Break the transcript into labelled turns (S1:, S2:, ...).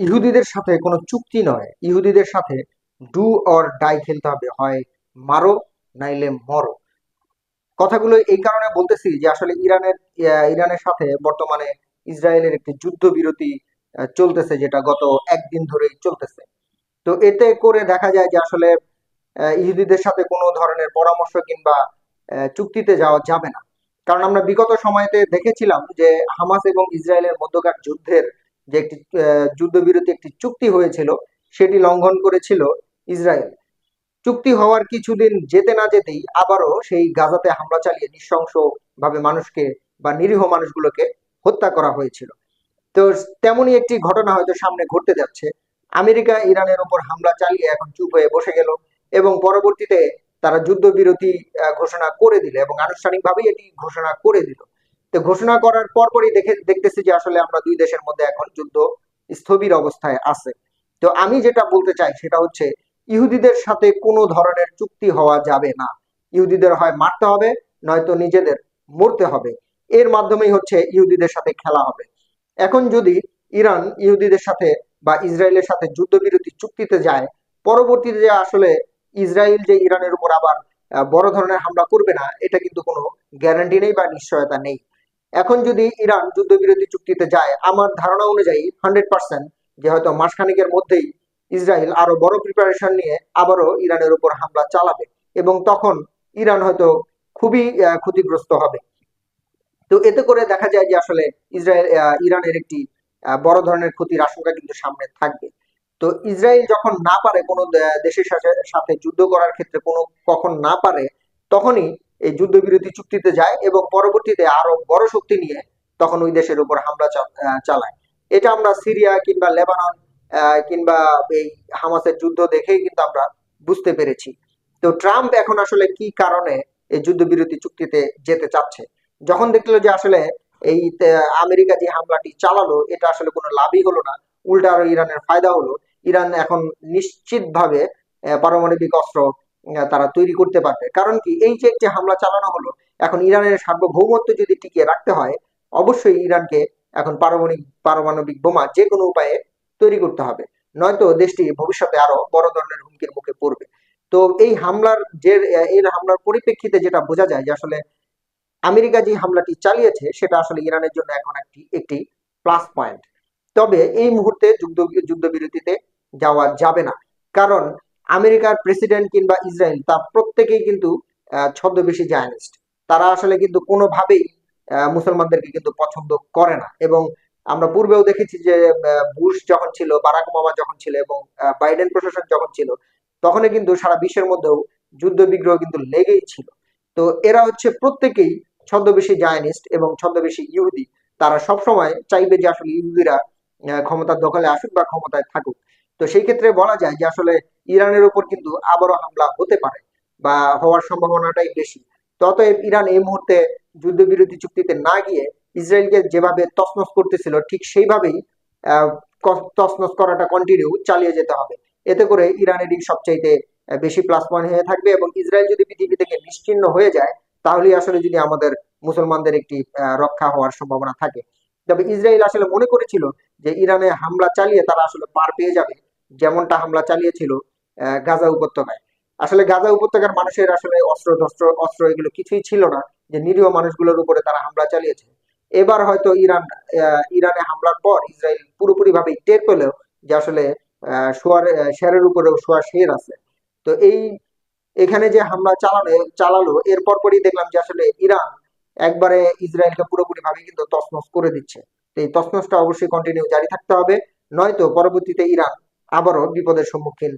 S1: ইহুদিদের সাথে কোনো চুক্তি নয়। ইহুদিদের সাথে ডু অর ডাই খেলতে হবে, হয় মারো, নাইলে মরো। কথাগুলো এই কারণে বলতেছি যে আসলে ইরানের ইরানের সাথে বর্তমানে ইসরায়েলের একটি যুদ্ধবিরতি চলতেছে যেটা গত একদিন ধরেই চলতেছে। তো এতে করে দেখা যায় যে আসলে ইহুদিদের সাথে কোনো ধরনের পরামর্শ কিংবা চুক্তিতে যাওয়া যাবে না। কারণ আমরা বিগত সময়তে দেখেছিলাম যে হামাস এবং ইসরায়েলের মধ্যকার যুদ্ধের যে একটি যুদ্ধবিরতি একটি চুক্তি হয়েছিল, সেটি লঙ্ঘন করেছিল ইসরায়েল। চুক্তি হওয়ার কিছুদিন যেতে না যেতেই আবারও সেই গাজাতে হামলা চালিয়ে নৃশংস ভাবে মানুষকে বা নিরীহ মানুষগুলোকে হত্যা করা হয়েছিল। তো তেমনই একটি ঘটনা হয়তো সামনে ঘটতে যাচ্ছে। আমেরিকা, ইরানের ওপর হামলা চালিয়ে এখন চুপ হয়ে বসে গেল এবং পরবর্তীতে তারা যুদ্ধবিরতি ঘোষণা করে দিল এবং আনুষ্ঠানিকভাবেই এটি ঘোষণা করে দিল। তো ঘোষণা করার পরপরই দেখে, দেখতেছি যে আসলে আমরা দুই দেশের মধ্যে এখন যুদ্ধ স্থবির অবস্থায় আছে। তো আমি যেটা বলতে চাই সেটা হচ্ছে, ইহুদিদের সাথে কোনো ধরনের চুক্তি হওয়া যাবে না। ইহুদিদের হয় মারতে হবে, নয়তো নিজেদের মরতে হবে। এর মাধ্যমেই হচ্ছে ইহুদিদের সাথে খেলা হবে। এখন যদি ইরান ইহুদিদের সাথে বা ইসরায়েলের সাথে যুদ্ধবিরতি চুক্তিতে যায়, পরবর্তীতে যে আসলে ইসরায়েল যে ইরানের উপর আবার বড় ধরনের হামলা করবে না, এটা কিন্তু কোনো গ্যারান্টি নেই বা নিশ্চয়তা নেই। এখন যদি ইরান যুদ্ধবিরতি চুক্তিতে যায়, আমার ধারণা অনুযায়ী হান্ড্রেড পার্সেন্ট যে হয়তো মাসখানেকের মধ্যেই ইসরায়েল আরও বড় প্রিপারেশন নিয়ে আবারও ইরানের উপর হামলা চালাবে এবং তখন ইরান হয়তো খুবই ক্ষতিগ্রস্ত হবে। তো এতে করে দেখা যায় যে আসলে ইসরায়েল ইরানের একটি বড় ধরনের ক্ষতির আশঙ্কা কিন্তু সামনে থাকবে। তো ইসরায়েল যখন না পারে কোনো দেশের সাথে যুদ্ধ করার ক্ষেত্রে কোনো কখন না পারে, তখনই এই যুদ্ধবিরতি চুক্তিতে যায় এবং পরবর্তীতে আরও বড় শক্তি নিয়ে তখন ওই দেশের উপর হামলা চালায়। এটা আমরা সিরিয়া কিংবা লেবানন কিংবা এই হামাসের যুদ্ধ দেখেই কিন্তু আমরা বুঝতে পেরেছি। তো ট্রাম্প এখন আসলে কি কারণে এই যুদ্ধবিরতি চুক্তিতে যেতে চাচ্ছে? যখন দেখল যে আসলে এই আমেরিকা যে হামলাটি চালালো, এটা আসলে কোনো লাভই হলো না, উল্টা আরও ইরানের ফায়দা হলো। ইরান এখন নিশ্চিতভাবে পারমাণবিক অস্ত্র তারা তৈরি করতে পারবে। কারণ কি, এই যে একটি হামলা চালানো হলো, এখন ইরানের সার্বভৌমত্ব যদি টিকিয়ে রাখতে হয়, অবশ্যই ইরানকে এখন পারমাণবিক পারমাণবিক বোমা যে কোনো উপায়ে তৈরি করতে হবে। নয়তো দেশটি ভবিষ্যতে আরও বড় ধরনের হুমকির মুখে পড়বে। তো এই হামলার যে এই হামলার পরিপ্রেক্ষিতে যেটা বোঝা যায় যে আসলে আমেরিকা যে হামলাটি চালিয়েছে, সেটা আসলে ইরানের জন্য এখন একটি একটি প্লাস পয়েন্ট তবে এই মুহূর্তে যুদ্ধ, যুদ্ধবিরতিতে যাওয়া যাবে না। কারণ আমেরিকার প্রেসিডেন্ট কিংবা ইসরায়েল, তা প্রত্যেকেই কিন্তু ছদ্মবেশী জায়নিস্ট তারা আসলে কিন্তু কোনোভাবেই মুসলমানদেরকে কিন্তু পছন্দ করে না। এবং আমরা পূর্বেও দেখেছি যে বুশ যখন ছিল, বারাক ওবামা যখন ছিল এবং বাইডেন প্রশাসন যখন ছিল, তখনই কিন্তু সারা বিশ্বের মধ্যেও যুদ্ধ বিগ্রহ কিন্তু লেগেই ছিল। তো এরা হচ্ছে প্রত্যেকেই ছদ্মবেশী জায়নিস্ট এবং ছদ্মবেশী ইহুদি। তারা সবসময় চাইবে যে আসলে ইহুদিরা ক্ষমতার দখলে আসুক বা ক্ষমতায় থাকুক। তো সেই ক্ষেত্রে বলা যায় যে আসলে ইরানের উপর কিন্তু আবারও হামলা হতে পারে বা হওয়ার সম্ভাবনাটাই বেশি। তো অতএব ইরান এই মুহূর্তে যুদ্ধবিরতি চুক্তিতে না গিয়ে ইসরায়েলকে যেভাবে তছনছ করতেছিল, ঠিক সেইভাবেই ক- করাটা কন্টিনিউ চালিয়ে যেতে হবে। এতে করে ইরানেরই সবচাইতে বেশি প্লাস পয়েন্ট হয়ে থাকবে এবং ইসরায়েল যদি পৃথিবী থেকে নিশ্চিহ্ন হয়ে যায়, তাহলেই আসলে যদি আমাদের মুসলমানদের একটি রক্ষা হওয়ার সম্ভাবনা থাকে। তবে ইসরায়েল আসলে মনে করেছিল যে ইরানে হামলা চালিয়ে তারা আসলে পার পেয়ে যাবে, যেমনটা হামলা চালিয়েছিল গাজা উপত্যকায়। আসলে গাজা উপত্যকার মানুষের আসলে অস্ত্র ধস্ত্র অস্ত্র এগুলো কিছুই ছিল না যে নিরীহ মানুষগুলোর উপরে তারা হামলা চালিয়েছে। এবার হয়তো ইরান ইরানে হামলার পর ইসরায়েল পুরোপুরি ভাবে টের পেলেও যে আসলে শোয়ার শেরের উপরেও শোয়া শের আছে। তো এই, এখানে যে হামলা চালানো, চালালো, এরপর পরই দেখলাম যে আসলে ইরান একবারে ইসরায়েলকে পুরোপুরি ভাবে কিন্তু তছনছ করে দিচ্ছে। তো এই তছনছটা অবশ্যই কন্টিনিউ জারি থাকতে হবে, নয়তো পরবর্তীতে ইরান আবারও বিপদের সম্মুখীন